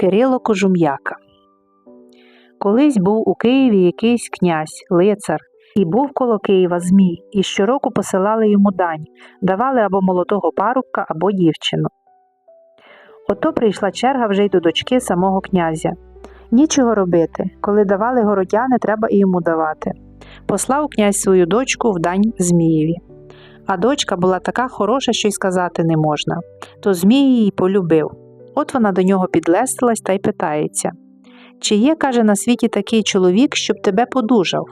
Кирило Кожум'яка. Колись був у Києві якийсь князь, лицар, і був коло Києва Змій, і щороку посилали йому дань, давали або молодого парубка, або дівчину. Ото прийшла черга вже й до дочки самого князя. Нічого робити, коли давали городяни, треба і йому давати. Послав князь свою дочку в дань Змієві. А дочка була така хороша, що й сказати не можна. То Змій її полюбив. От вона до нього підлестилась та й питається: Чи є, каже, на світі такий чоловік, щоб тебе подужав?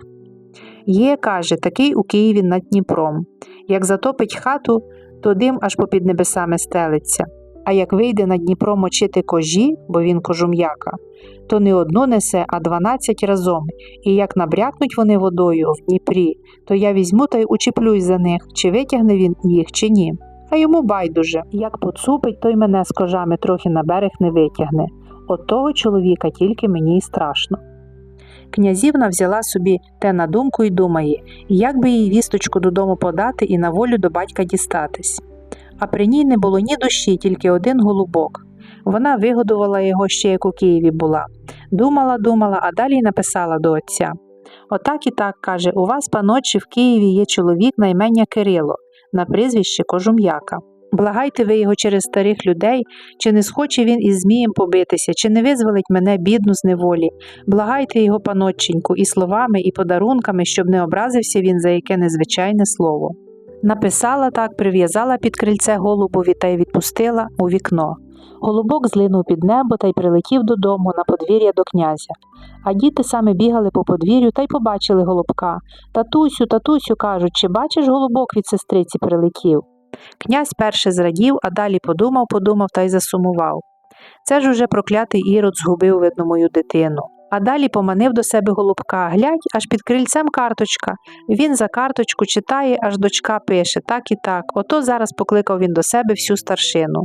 Є, каже, такий у Києві над Дніпром. Як затопить хату, то дим аж попід небесами стелиться. А як вийде на Дніпро мочити кожі, бо він кожум'яка, то не одну несе, а дванадцять разом, і як набрякнуть вони водою в Дніпрі, то я візьму та й учіплюсь за них, чи витягне він їх, чи ні. А йому байдуже, як поцупить, то й мене з кожами трохи на берег не витягне. От того чоловіка тільки мені й страшно. Князівна взяла собі те на думку й думає, як би їй вісточку додому подати і на волю до батька дістатись. А при ній не було ні душі, тільки один голубок. Вона вигодувала його ще як у Києві була. Думала, думала, а далі й написала до отця. Отак і так, каже, у вас, паночі, в Києві є чоловік на ім'я Кирило, на прізвище Кожум'яка. Благайте ви його через старих людей, чи не схоче він із Змієм побитися, чи не визволить мене бідну з неволі. Благайте його, панотченьку, і словами, і подарунками, щоб не образився він за яке незвичайне слово. Написала так, прив'язала під крильце голубові та й відпустила у вікно. Голубок злинув під небо та й прилетів додому на подвір'я до князя. А діти саме бігали по подвір'ю та й побачили голубка. Татусю, татусю, кажуть, чи бачиш голубок від сестриці прилетів? Князь перше зрадів, а далі подумав, подумав та й засумував. Це ж уже проклятий ірод згубив, видно, мою дитину. А далі поманив до себе голубка. Глядь, аж під крильцем карточка. Він за карточку читає, аж дочка пише, так і так. Ото зараз покликав він до себе всю старшину.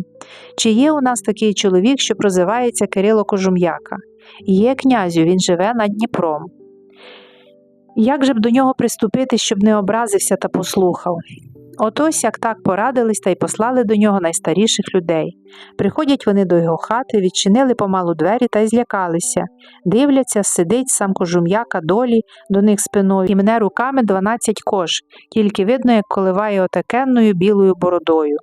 Чи є у нас такий чоловік, що прозивається Кирило Кожум'яка? Є князю, він живе над Дніпром. Як же б до нього приступити, щоб не образився та послухав? Отось як так порадились та й послали до нього найстаріших людей. Приходять вони до його хати, відчинили помалу двері та й злякалися. Дивляться, сидить сам кожум'яка долі до них спиною і мене руками дванадцять кож, тільки видно, як коливає отакенною білою бородою.